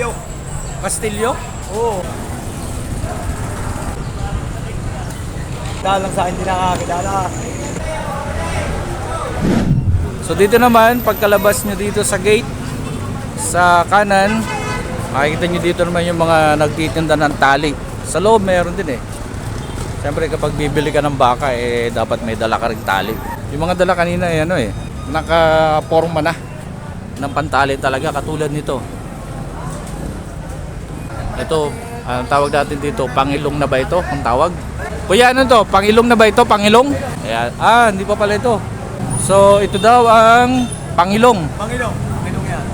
Yo. Castillo? Oo. Dahil lang sa akin, hindi nakakakilala. So dito naman, pagkalabas nyo dito sa gate, sa kanan, makikita nyo dito naman yung mga nagtitinda ng tali. Sa loob meron din eh. Siyempre kapag bibili ka ng baka, eh dapat may dala ka rin tali. Yung mga dala kanina eh, ano eh, nakaporma na ng pantali talaga katulad nito. Ito, ang tawag natin dito, pangilong na ba ito? Ang tawag? Kuya, ano to? Pangilong na ba ito? Pangilong? Ayan. Ah, hindi pa pala ito. So, ito daw ang pangilong. Pangilong. Pangilong yan.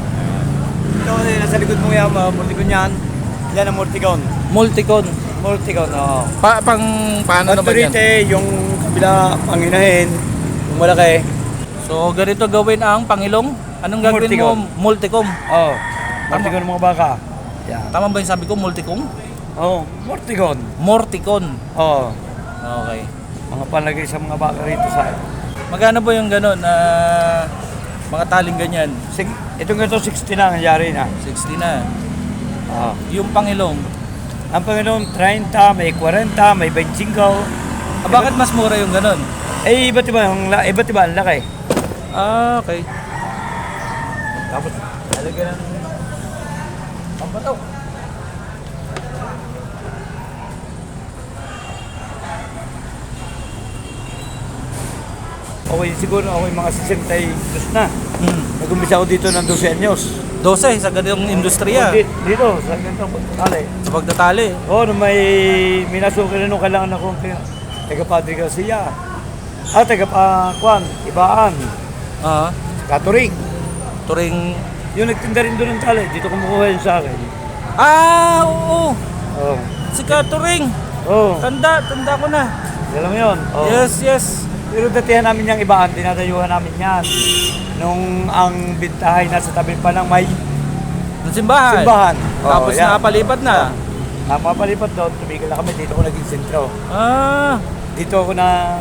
Ito nasa likod mo yan, uh, Multicon yan. Yan ang Multicon. Multicon. Multicon, oo. Pa, pang, paano naman yan? Autorite, yung kabila, panginahin, yung malaki. So, ganito gawin ang pangilong? Anong gagawin Multicom. mo? Multicom. Oo. Multicon ng mga baka. Yan. Tama ba yung sabi ko? Multicom? Oo, Multicon. Morticon. Oo. Okay. Mga palagay sa mga baka rito sa Magkano po yung gano'n na mga taling ganyan? Sig itong ganito 60 na nangyari na. 60 na. Oo. Yung pangilong, Ang Panginoon, 30, may 40, may 25. ah, bakit mas mura yung gano'n? Eh, iba't iba, ang la- iba't iba ang laki. Ah, okay. Tapos, lalagyan ng pampatok. Okay, siguro ako yung mga 62 na. Hmm. Nag-umpisa ako dito ng 12 anyos. 12 sa ganitong industriya. Oh, di- dito, sa ganitong pagkakali. Sa pagtatali. Oo, oh, nung may minasukin na nung kailangan akong taga Padre Garcia. Ah, taga pa, Kwan, Ibaan, Ah, Katuring. turing... Yung nagtinda rin doon ng tali, dito kumukuha yun sa akin. Ah, oo. Oo. Si Katuring. Oo, Tanda, tanda ko na. alam mo yun? Oo. Yes, yes. Pero datihan namin yung Ibaan, dinadayuhan namin yan. Nung ang bintahay nasa tabi pa ng may Ng simbahan. simbahan. Tapos Oo, yan. nakapalipat na. Napapalipat doon, tumigil na kami, dito ko naging sentro. Ah. Dito ako na...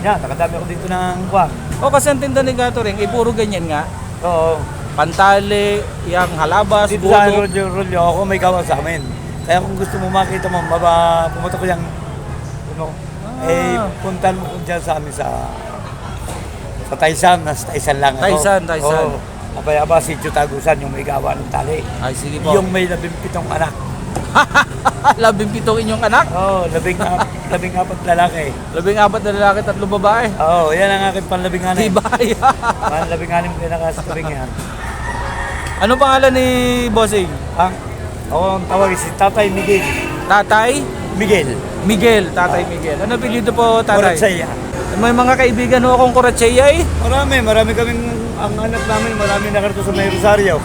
Yan, nakadami ako dito ng Kwan. O kasi ang tinda ni Katuring, eh puro ganyan nga. Oo. Pantali, yung halabas, Dito sa bulo. Rolyo Rolyo, ako may gawa sa amin. Kaya kung gusto mo makita mo, maba, pumunta ko yung, ano, Ah. eh, puntan mo ko dyan sa amin sa, sa Taisan, nasa Taisan lang ako. Taisan, Taisan. Oo. Abay-aba, si Tagusan, yung may gawa ng tali. Ay, sige po. Yung may labing pitong anak. labing pitong inyong anak. Oo, oh, labing, ap- labing apat lalaki. Labing apat na lalaki, tatlo babae. Oo, oh, yan ang aking panlabing anim. Tibay. Panlabing anim nakasabing yan. Ano pangalan ni Bossing? Ang, ako ang tawag si Tatay Miguel. Tatay? Miguel. Miguel, Tatay Miguel. Ano apelyido po, Tatay? Moratsaya. May mga kaibigan ho akong Kuratseya eh. Marami, marami kaming, ang anak namin, marami nakarito sa may Rosario.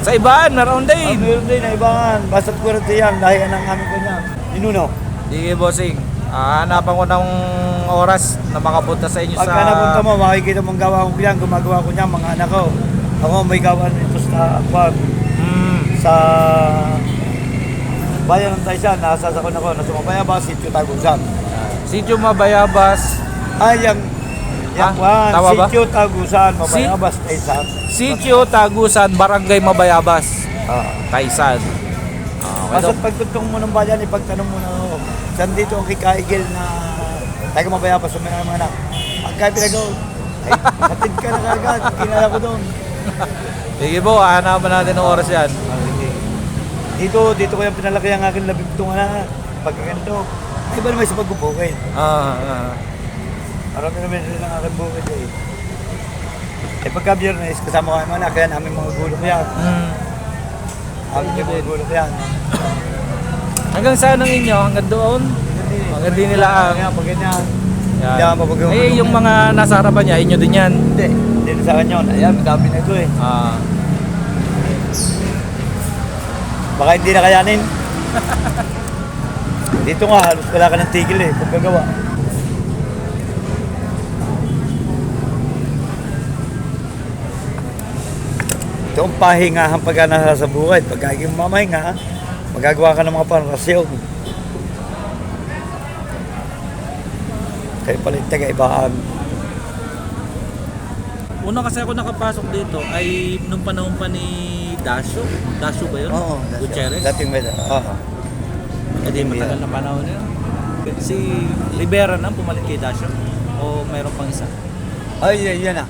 Sa ibaan, Ah, din. meron din na ibangan, basta't yan, dahil ang aming kanya. Ninuno. Sige, Bossing. Ah, hanapan ko ng oras na makapunta sa inyo Pagka sa... napunta mo, makikita mong gawa ko yan, gumagawa ko niyan, mga anak ko. Ako may gawa nito sa Aquag, Hmm. sa bayan ng Taisan, nasasakon ako, nasa Mabayaba, Sitio Tagusan. Sitio Mabayabas. Ay, yung, Ah, yung kwan, tama ba? Sitio Tagusan, Mabayabas, Taisan. Sitio Tagusan, Barangay Mabayabas. Ah. Taisan. Ah, okay daw. pagtuntong mo ng bayan, ipagtanong mo na, oh, saan dito ang kikaigil na taga Mabayabas, sa mga anak. Pagka pinagaw, ay, hatid ka na kagad, kinala ko doon. Sige po, hanapan natin ng oras yan. Dito, dito ko yung pinalaki ang aking labing pitong anak. Pagka ganito, iba naman sa pagbubukid. Ah, ah. Marami naman rin ang aking bukid eh. Eh pagka biyernes, kasama ko yung anak, kaya namin mga gulok yan. Hmm. Amin yung mga gulok yan. Hanggang saan ang inyo? Hanggang doon? Hanggang din nila ang... Pag ganyan, Yan. Mapag- Eh, yung mga nasa harapan niya, inyo din yan. hindi, na sa kanya yun. Ayan, madami na ito eh. Ah. Baka hindi na kayanin. Dito nga, halos wala ka ng tigil eh, paggagawa. Ito ang pahingahan pagka nasa sa buhay. Pagka yung mamahinga, magagawa ka ng mga panrasyon. Kayo pala yung taga-ibaan. Una kasi ako nakapasok dito ay nung panahon pa ni Dasyo. Dasyo ba yun? Oo. Gutierrez? Dating may... Oo. Hindi, matagal na panahon yun. Si Rivera na pumalit kay Dasyo? O mayroon pang isa? Ay, yan, yan ah.